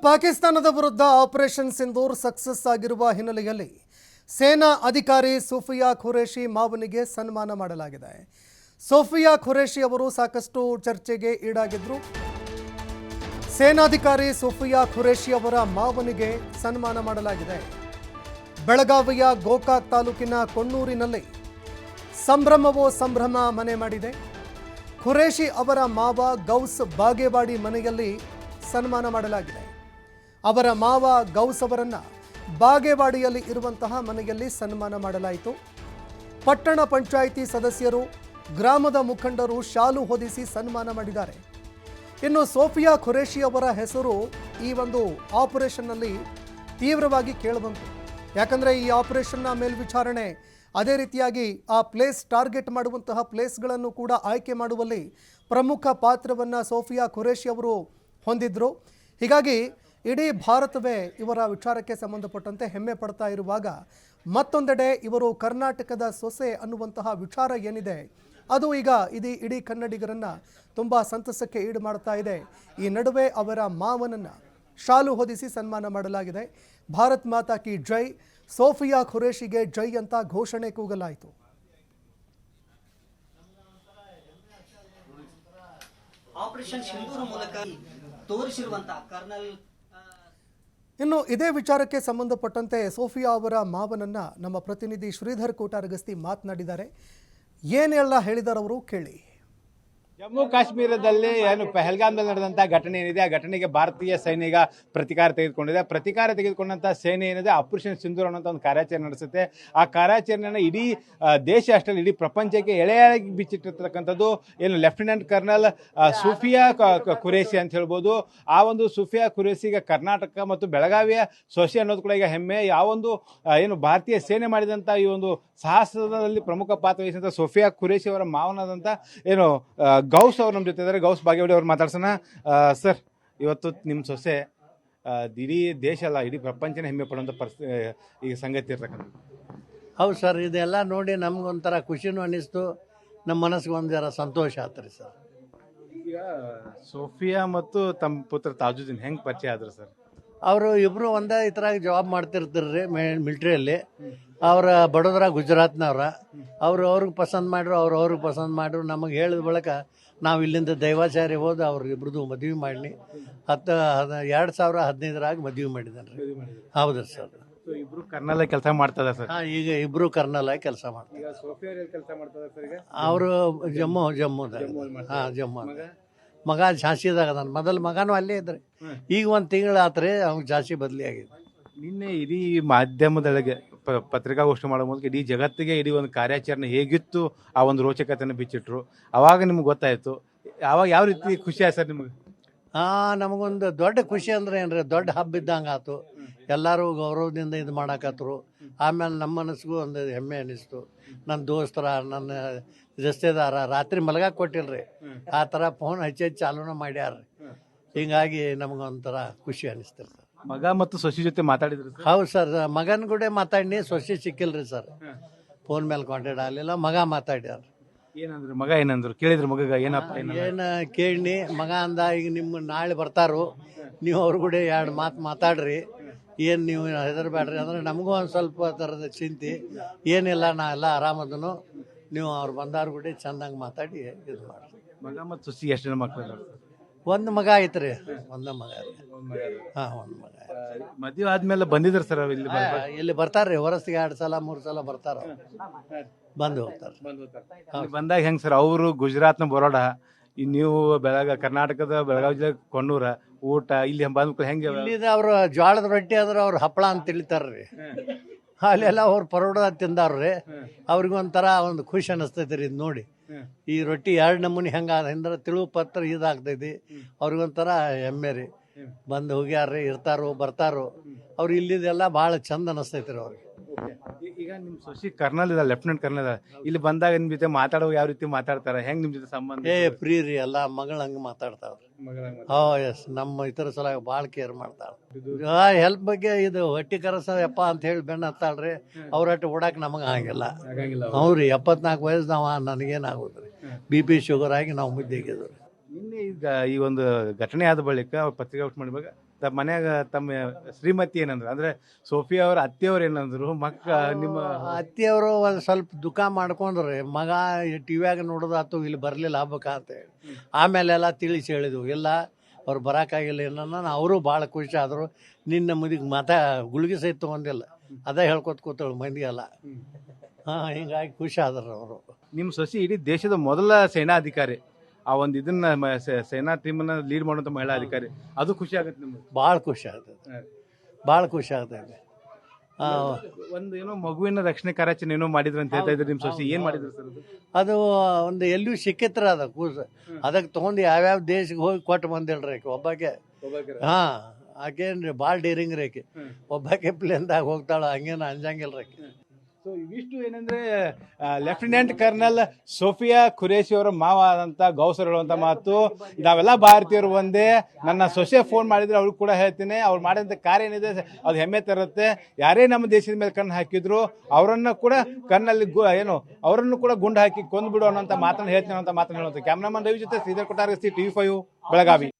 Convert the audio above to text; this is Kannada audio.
ಪಾಕಿಸ್ತಾನದ ವಿರುದ್ಧ ಆಪರೇಷನ್ ಸಿಂಧೂರ್ ಸಕ್ಸಸ್ ಆಗಿರುವ ಹಿನ್ನೆಲೆಯಲ್ಲಿ ಸೇನಾ ಅಧಿಕಾರಿ ಸೋಫಿಯಾ ಖುರೇಶಿ ಮಾವನಿಗೆ ಸನ್ಮಾನ ಮಾಡಲಾಗಿದೆ. ಸೋಫಿಯಾ ಖುರೇಶಿ ಅವರು ಸಾಕಷ್ಟು ಚರ್ಚೆಗೆ ಈಡಾಗಿದ್ರು. ಸೇನಾಧಿಕಾರಿ ಸೋಫಿಯಾ ಖುರೇಶಿ ಅವರ ಮಾವನಿಗೆ ಸನ್ಮಾನ ಮಾಡಲಾಗಿದೆ. ಬೆಳಗಾವಿಯ ಗೋಕಾಕ್ ತಾಲೂಕಿನ ಕೊಣ್ಣೂರಿನಲ್ಲಿ ಸಂಭ್ರಮವೋ ಸಂಭ್ರಮ ಮನೆ ಮಾಡಿದೆ. ಖುರೇಶಿ ಅವರ ಮಾವ ಗೌಸ್ ಬಾಗೇವಾಡಿ ಮನೆಯಲ್ಲಿ ಸನ್ಮಾನ ಮಾಡಲಾಗಿದೆ. ಅವರ ಮಾವ ಗೌಸ್ ಅವರನ್ನು ಬಾಗೇವಾಡಿಯಲ್ಲಿ ಇರುವಂತಹ ಮನೆಯಲ್ಲಿ ಸನ್ಮಾನ ಮಾಡಲಾಯಿತು. ಪಟ್ಟಣ ಪಂಚಾಯಿತಿ ಸದಸ್ಯರು, ಗ್ರಾಮದ ಮುಖಂಡರು ಶಾಲು ಹೊದಿಸಿ ಸನ್ಮಾನ ಮಾಡಿದ್ದಾರೆ. ಇನ್ನು ಸೋಫಿಯಾ ಖುರೇಶಿ ಅವರ ಹೆಸರು ಈ ಒಂದು ಆಪರೇಷನ್ನಲ್ಲಿ ತೀವ್ರವಾಗಿ ಕೇಳಿಬಂತು. ಯಾಕಂದರೆ ಈ ಆಪರೇಷನ್ನ ಮೇಲ್ವಿಚಾರಣೆ ಅದೇ ರೀತಿಯಾಗಿ ಆ ಪ್ಲೇಸ್ ಟಾರ್ಗೆಟ್ ಮಾಡುವಂತಹ ಪ್ಲೇಸ್ಗಳನ್ನು ಕೂಡ ಆಯ್ಕೆ ಮಾಡುವಲ್ಲಿ ಪ್ರಮುಖ ಪಾತ್ರವನ್ನು ಸೋಫಿಯಾ ಖುರೇಶಿ ಅವರು ಹೊಂದಿದ್ದರು ಹೀಗಾಗಿ ಇಡೀ ಭಾರತವೇ ಇವರ ವಿಚಾರಕ್ಕೆ ಸಂಬಂಧಪಟ್ಟಂತೆ ಹೆಮ್ಮೆ ಪಡ್ತಾ ಇರುವಾಗ ಮತ್ತೊಂದೆಡೆ ಇವರು ಕರ್ನಾಟಕದ ಸೊಸೆ ಅನ್ನುವಂತಹ ವಿಚಾರ ಏನಿದೆ? ಅದು ಈಗ ಇದೀ ಇಡೀ ಕನ್ನಡಿಗರನ್ನು ತುಂಬ ಸಂತಸಕ್ಕೆ ಈಡು ಮಾಡ್ತಾ ಇದೆ. ಈ ನಡುವೆ ಅವರ ಮಾವನನ್ನು ಶಾಲು ಹೊದಿಸಿ ಸನ್ಮಾನ ಮಾಡಲಾಗಿದೆ. ಭಾರತ್ ಮಾತಾ ಕಿ ಜೈ, ಸೋಫಿಯಾ ಖುರೇಶಿಗೆ ಜೈ ಅಂತ ಘೋಷಣೆ ಕೂಗಲಾಯಿತು. ಆಪರೇಷನ್ ಮೂಲಕ ತೋರಿಸಿರುವಂತಹ ಕರ್ನಲ್ ಇನ್ನು ಇದೇ ವಿಚಾರಕ್ಕೆ ಸಂಬಂಧಪಟ್ಟಂತೆ ಸೋಫಿಯಾ ಅವರ ಮಾವನನ್ನ ನಮ್ಮ ಪ್ರತಿನಿಧಿ ಶ್ರೀಧರ್ ಕೋಟಾರಗಸ್ತಿ ಮಾತನಾಡಿದ್ದಾರೆ. ಏನೆಲ್ಲ ಹೇಳಿದಾರವರು ಕೇಳಿ. ಜಮ್ಮು ಕಾಶ್ಮೀರದಲ್ಲಿ ಏನು ಪೆಹಲ್ಗಾಮ್ದಲ್ಲಿ ನಡೆದಂತಹ ಘಟನೆ ಏನಿದೆ? ಆ ಘಟನೆಗೆ ಭಾರತೀಯ ಸೈನಿಕ ಪ್ರತಿಕಾರ ತೆಗೆದುಕೊಂಡಿದೆ. ಪ್ರತಿಕಾರ ತೆಗೆದುಕೊಂಡಂತ ಸೇನೆ ಏನಿದೆ? ಆಪರೇಷನ್ ಸಿಂಧೂರ್ ಅನ್ನೋಂಥ ಒಂದು ಕಾರ್ಯಾಚರಣೆ ನಡೆಸುತ್ತೆ. ಆ ಕಾರ್ಯಾಚರಣೆಯನ್ನು ಇಡೀ ದೇಶ ಅಷ್ಟೇ ಇಡೀ ಪ್ರಪಂಚಕ್ಕೆ ಎಳೆಯಾಗಿ ಬಿಚ್ಚಿಟ್ಟಿರ್ತಕ್ಕಂಥದ್ದು ಏನು ಲೆಫ್ಟಿನೆಂಟ್ ಕರ್ನಲ್ ಸುಫಿಯಾ ಕ- ಕ- ಅಂತ ಹೇಳ್ಬೋದು. ಆ ಒಂದು ಸುಫಿಯಾ ಖುರೇಶಿಗೆ ಕರ್ನಾಟಕ ಮತ್ತು ಬೆಳಗಾವಿಯ ಸೊಸೆ ಅನ್ನೋದು ಕೂಡ ಈಗ ಹೆಮ್ಮೆ. ಯಾವ ಒಂದು ಏನು ಭಾರತೀಯ ಸೇನೆ ಮಾಡಿದಂಥ ಈ ಒಂದು ಸಾಹಸದಲ್ಲಿ ಪ್ರಮುಖ ಪಾತ್ರ ವಹಿಸಿದಂಥ ಸೋಫಿಯಾ ಕುರೇಶಿ ಅವರ ಮಾವನಾದಂಥ ಏನು ಗೌಸ್ ಅವ್ರು ನಮ್ಮ ಜೊತೆ ಇದ್ದಾರೆ ಗೌಸ್ ಬಾಗೇವಾಡಿ ಅವ್ರು ಮಾತಾಡ್ಸೋಣ. ಸರ್ ಇವತ್ತು ನಿಮ್ಮ ಸೊಸೆ ಇಡೀ ದೇಶ ಅಲ್ಲ ಇಡೀ ಪ್ರಪಂಚನೇ ಹೆಮ್ಮೆ ಪಡುವಂಥ ಪರಿಸ್ಥಿತಿ ಈಗ ಸಂಗತಿ ಇರ್ತಕ್ಕಂಥ ಹೌದು ಸರ್ ಇದೆಲ್ಲ ನೋಡಿ ನಮ್ಗೊಂಥರ ಖುಷಿನೂ ಅನ್ನಿಸ್ತು ನಮ್ಮ ಮನಸ್ಸಿಗೆ ಒಂದು ಜರ ಸಂತೋಷ ಆತ್ರಿ ಸರ್. ಈಗ ಸೋಫಿಯಾ ಮತ್ತು ತಮ್ಮ ಪುತ್ರ ತಾಜುದ್ದೀನ್ ಹೆಂಗೆ ಪರಿಚಯ ಆದ್ರು ಸರ್? ಅವರು ಇಬ್ಬರು ಒಂದೇ ಇದ್ರಾಗ ಜಾಬ್ ಮಾಡ್ತಿರ್ತಾರ್ರಿ ಮಿಲ್ಟ್ರಿಯಲ್ಲಿ ಅವ್ರ ಬಡೋದ್ರ ಗುಜರಾತ್ನವ್ರ. ಅವ್ರು ಅವ್ರಿಗೆ ಪಸಂದ್ ಮಾಡ್ರು ಅವ್ರು ಅವ್ರಿಗೆ ಪಸಂದ್ ಮಾಡ್ರು. ನಮಗೆ ಹೇಳಿದ ಬಳಿಕ ನಾವು ಇಲ್ಲಿಂದ ದೈವಾಚಾರ್ಯ ಹೋದ ಅವ್ರು ಇಬ್ರದ್ದು ಮದುವೆ ಮಾಡಲಿ. ಹತ್ತು ಹದ ಎರಡು ಸಾವಿರ ಹದಿನೈದರಾಗ ಮದುವೆ ಮಾಡಿದ್ರಿ. ರೀ ಹೌದು ಸರ್. ಇಬ್ರು ಕರ್ನಾಲ ಕೆಲಸ ಮಾಡ್ತದ ಸರ್? ಹಾಂ ಈಗ ಇಬ್ಬರು ಕರ್ನಾಲ ಕೆಲಸ ಮಾಡ್ತಾರೆ. ಅವರು ಜಮ್ಮು ಜಮ್ಮುದ ಹಾಂ ಜಮ್ಮು ಮಗ ಝಾನ್ಸಿದಾಗ ನನ್ನ ಮೊದಲ ಮಗನೂ ಅಲ್ಲೇ ಇದ್ರಿ ಈಗ ಒಂದು ತಿಂಗಳು ಆತ್ರಿ ಅವ್ನಿಗೆ ಝಾನ್ಸಿ ಬದಲಿ ಆಗಿದೆ ನಿನ್ನೆ ಇಡೀ ಮಾಧ್ಯಮದೊಳಗೆ ಪ- ಪತ್ರಿಕಾಗೋಷ್ಠಿ ಮಾಡೋ ಮೂಲಕ ಇಡೀ ಜಗತ್ತಿಗೆ ಇಡೀ ಒಂದು ಕಾರ್ಯಾಚರಣೆ ಹೇಗಿತ್ತು ಆ ಒಂದು ರೋಚಕತೆಯನ್ನು ಬಿಚ್ಚಿಟ್ರು. ಅವಾಗ ನಿಮ್ಗೆ ಗೊತ್ತಾಯ್ತು. ಅವಾಗ ಯಾವ ರೀತಿ ಖುಷಿ ಆಯ್ತು ಸರ್ ನಿಮಗೆ? ಹಾಂ ನಮಗೊಂದು ದೊಡ್ಡ ಖುಷಿ ಅಂದ್ರೆ ಏನ್ರಿ ದೊಡ್ಡ ಹಬ್ಬ ಇದ್ದಂಗೆ ಆತು ಎಲ್ಲರೂ ಗೌರವದಿಂದ ಇದು ಮಾಡಾಕತ್ರು. ಆಮೇಲೆ ನಮ್ಮ ಮನಸ್ಸಿಗೂ ಒಂದು ಹೆಮ್ಮೆ ಅನ್ನಿಸ್ತು ನನ್ನ ದೋಸ್ತರ ನನ್ನ ರಸ್ತೆದಾರ ರಾತ್ರಿ ಮಲಗಕ್ಕೆ ಕೊಟ್ಟಿಲ್ರಿ. ಆ ಥರ ಫೋನ್ ಹಚ್ಚಿ ಹಚ್ಚಿ ಚಾಲೂನ ಮಾಡ್ಯಾರ ಹಿಂಗಾಗಿ ನಮಗೊಂಥರ ಖುಷಿ ಅನ್ನಿಸ್ತಿರಿ ಸರ್. ಮಗ ಮತ್ತು ಸೊಸಿ ಜೊತೆ ಮಾತಾಡಿದ್ರು ಹೌದು ಸರ್ ಮಗನ ಕೂಡ ಮಾತಾಡಿ ಸೊಸಿ ಸಿಕ್ಕಿಲ್ರಿ ಸರ್. ಫೋನ್ ಮೇಲೆ ಕಾಂಟ್ಯಾಕ್ಟ್ ಆಗಲಿಲ್ಲ ಮಗ ಮಾತಾಡ್ಯಾರ ಏನಂದ್ರು ಮಗ ಏನಂದ್ರು ಕೇಳಿದ್ರು ಮಗಗ ಏನಪ್ಪ? ಏನು ಕೇಳಿ ಮಗ ಅಂದ ಈಗ ನಿಮ್ಮ ನಾಳೆ ಬರ್ತಾರು. ನೀವು ಅವ್ರ ಕೂಡ ಎರಡು ಮಾತು ಮಾತಾಡ್ರಿ. ಏನು ನೀವು ಹೆದರ್ಬೇಡ್ರಿ ಅಂದ್ರೆ ನಮಗೂ ಒಂದು ಸ್ವಲ್ಪ ಥರದ ಚಿಂತೆ. ಏನಿಲ್ಲ ನಾ ಎಲ್ಲ ಆರಾಮದನು. ನೀವು ಅವ್ರು ಬಂದಾರ ಗುಡಿ ಚಂದಂಗೆ ಮಾತಾಡಿ ಇದು ಮಾಡಿರಿ. ಮಗ ಮತ್ತು ಸುಸಿ ಎಷ್ಟು ಜನ ಮಕ್ಕಳು ಇದಾರೆ? ಒಂದು ಮಗ ಐತ್ರಿ. ಒಂದು ಮಗ ಹಾಂ ಒಂದು ಮಗ ಮಧ್ಯ ಮದುವೆ ಆದ್ಮೇಲೆ ಬಂದಿದ್ರು ಸರ್ ಇಲ್ಲಿ ಆ, ಇಲ್ಲಿ ಬರ್ತಾರ್ರಿ. ಹೊರಸಿಗೆ ಎರಡು ಸಲ ಮೂರು ಸಲ ಬರ್ತಾರ ಬಂದು ಹೋಗ್ತಾರೆ ಇಲ್ಲಿ ಬಂದಾಗ ಹೆಂಗ್ ಸರ್? ಅವರು ಗುಜರಾತ್ನ ಬರೋಡ. ಈ ನೀವು ಬೆಳಗ ಕರ್ನಾಟಕದ ಬೆಳಗಾವಿ ಜಿಲ್ಲೆ ಕೊಣ್ಣೂರ ಊಟ ಇಲ್ಲಿ ಬಂದ್ ಹೆಂಗೆ ಇಲ್ಲಿದ ಅವ್ರು ಜ್ವಾಳದ ರೊಟ್ಟಿ ಆದ್ರೆ ಅವ್ರು ಹಪ್ಪಳ ಅಂತ ತಿಳಿತಾರ್ರಿ. ಅಲ್ಲೆಲ್ಲ ಅವ್ರು ಪರೋಡ ತಿಂದಾರ್ರಿ. ರೀ ಅವ್ರಿಗೊಂಥರ ಒಂದು ಖುಷಿ ಅನಿಸ್ತೈತಿ ರೀ ಇದು ನೋಡಿ. ಈ ರೊಟ್ಟಿ ಎರಡು ನಮೂನಿ ಹೆಂಗ ಅಂದ್ರೆ ತಿಳುವು ಪತ್ರ ಇದಾಗ್ತೈತಿ. ಅವ್ರಿಗೊಂಥರ ಹೆಮ್ಮೆ ರೀ. ಬಂದು ಹೋಗ್ಯಾರ್ರಿ ಇರ್ತಾರೋ ಬರ್ತಾರೋ. ಅವ್ರು ಇಲ್ಲಿದೆಲ್ಲ ಭಾಳ ಚಂದ ಅನಿಸ್ತೈತಿ ರೀ ಅವ್ರಿಗೆ. ಈಗ ನಿಮ್ ಸೊಸಿ ಕರ್ನಲ್ ಇದ ಲೆಫ್ಟಿನೆಂಟ್ ಕರ್ನಲ್ ಇದ ಇಲ್ಲಿ ಬಂದಾಗ ನಿಮ್ ಜೊತೆ ಮಾತಾಡೋ ಯಾವ ರೀತಿ ಮಾತಾಡ್ತಾರ? ಹೆಂಗ್ ನಿಮ್ ಜೊತೆ ಸಂಬಂಧ ಏ ಫ್ರೀ ರೀ ಎಲ್ಲ ಮಗಳ ಹಂಗೆ ಮಾತಾಡ್ತಾವ್ರಿ. ಹಾ ಎಸ್ ನಮ್ಮ ಇತರ ಸಲ ಭಾಳ ಕೇರ್ ಮಾಡ್ತಾಳ. ಆ ಹೆಲ್ಪ್ ಬಗ್ಗೆ ಇದು ಹೊಟ್ಟಿ ಕರಸಪ್ಪ ಅಂತ ಹೇಳಿ ಬೆನ್ನ ಹತ್ತಾಳ್ರಿ. ಅವ್ರ ಒಟ್ಟು ಓಡಾಕ್ ನಮಗೆ ಆಗಂಗಿಲ್ಲ. ಹ್ಞೂ ರೀ ಎಪ್ಪತ್ನಾಲ್ಕು ವಯಸ್ಸು ನಾವು ನನಗೇನು ಆಗೋದ್ರಿ. ಬಿ ಪಿ ಶುಗರ್ ಆಗಿ ನಾವು ಮುದ್ದೆಗಿದ್ವಿ ಈ ಒಂದು ಘಟನೆ ಆದ ಬಳಿಕ ಅವ್ರು ಪತ್ರಿಕಾಗೋಷ್ಠಿ ಮಾಡಿದಾಗ ತಮ್ಮ ಮನ್ಯಾಗ ತಮ್ಮ ಶ್ರೀಮತಿ ಏನಂದ್ರು ಅಂದ್ರೆ ಸೋಫಿಯಾ ಅವ್ರ ಅತ್ತೆಯವ್ರು ಏನಂದ್ರು ಮಕ್ಕ ನಿಮ್ಮ ಅತ್ತಿಯವರು ಒಂದು ಸ್ವಲ್ಪ ದುಃಖ ಮಾಡ್ಕೊಂಡ್ರೆ. ಮಗ ಟಿವ್ಯಾಗ ನೋಡೋದಾತು ಇಲ್ಲಿ ಬರಲಿಲ್ಲ ಹಬ್ಬಕ್ಕ ಅಂತ ಹೇಳಿ. ಆಮೇಲೆ ಎಲ್ಲ ತಿಳಿಸಿ ಹೇಳಿದ್ವು. ಇಲ್ಲ ಅವ್ರು ಬರೋಕ್ಕಾಗಿಲ್ಲ ಏನನ್ನ ಅವರು ಭಾಳ ಖುಷಿ ಆದರು. ನಿನ್ನ ಮುದಿಗೆ ಮಾತಾ ಗುಳಿಗೆ ಸಹಿತ ತೊಗೊಂಡಿಲ್ಲ. ಅದೇ ಹೇಳ್ಕೊತ ಕೂತಳು ಮಂದಿ ಎಲ್ಲ. ಹಾಂ ಹಿಂಗಾಗಿ ಖುಷಿ ಆದರು ಅವರು. ನಿಮ್ಮ ಸೊಸಿ ಇಡೀ ದೇಶದ ಮೊದಲ ಸೇನಾಧಿಕಾರಿ. ಆ ಒಂದು ಇದನ್ನ ಸೇನಾ ಟೀಮ್ ಟೀಮನ್ನ ಲೀಡ್ ಮಾಡುವಂತ ಮಹಿಳಾ ಅಧಿಕಾರಿ. ಅದು ಖುಷಿ ಆಗುತ್ತೆ ನಿಮ್ಗೆ? ಭಾಳ ಖುಷಿ ಆಗ್ತದೆ ಬಹಳ ಭಾಳ ಖುಷಿ ಆಗ್ತದೆ ಒಂದು ಏನೋ ಮಗುವಿನ ರಕ್ಷಣೆ ಕಾರ್ಯಾಚರಣೆ ಏನೋ ಮಾಡಿದ್ರು ಅಂತ ಹೇಳ್ತಾ ಇದ್ರು ನಿಮ್ಮ ಸೊಸಿ. ಏನ್ ಮಾಡಿದ್ರು ಸರ್ ಅದು? ಒಂದು ಎಲ್ಲಿಯೂ ಸಿಕ್ಕಿತ್ರ ಅದ ಕೂಸ. ಅದಕ್ಕೆ ತಗೊಂಡು ಯಾವ್ಯಾವ ದೇಶಕ್ಕೆ ಹೋಗಿ ಕೊಟ್ಟು ಬಂದಿಲ್ರಿ ಆಕೆ. ಒಬ್ಬಾಕೆ ಹಾಂ ಆಕೇನ್ರಿ ಭಾಳ ಡೇರಿಂಗ್ ರೀ ಆಕೆ. ಒಬ್ಬಾಕೆ ಪ್ಲೇನ್ದಾಗ ಹೋಗ್ತಾಳ ಹಂಗೇನು ಅಂಜಂಗಿಲ್ಲ ರೀ ಆಕೆ ಸೊ ಇವಿಷ್ಟು ಏನಂದ್ರೆ ಲೆಫ್ಟಿನೆಂಟ್ ಕರ್ನಲ್ ಸೋಫಿಯಾ ಖುರೇಶಿ ಅವರ ಮಾವ ಆದಂತ ಗೌಸರ್ ಹೇಳುವಂತ ಮಾತು. ನಾವೆಲ್ಲ ಭಾರತೀಯರು ಒಂದೇ. ನನ್ನ ಸೊಸೆ ಫೋನ್ ಮಾಡಿದ್ರೆ ಅವ್ರಿಗೆ ಕೂಡ ಹೇಳ್ತೀನಿ. ಅವ್ರು ಮಾಡಿದಂಥ ಕಾರ್ಯ ಏನಿದೆ, ಅದು ಹೆಮ್ಮೆ ತರುತ್ತೆ. ಯಾರೇ ನಮ್ಮ ದೇಶದ ಮೇಲೆ ಕಣ್ಣು ಹಾಕಿದ್ರು, ಅವರನ್ನ ಕೂಡ ಕಣ್ಣಲ್ಲಿ ಏನು, ಅವರನ್ನು ಕೂಡ ಗುಂಡು ಹಾಕಿ ಕೊಂದು ಬಿಡು ಅನ್ನೋಂಥ ಮಾತನ್ನು ಹೇಳ್ತೀನಿ ಅನ್ನೋಂಥ ಮಾತನ್ನು ಹೇಳುವಂಥ ಕ್ಯಾಮ್ರಾಮನ್ ರವಿ ಜೊತೆ ಶ್ರೀಧರ್ ಕೊಟ್ಟಾರ ಸಿ ಟಿವಿ ಫೈವ್ ಬೆಳಗಾವಿ.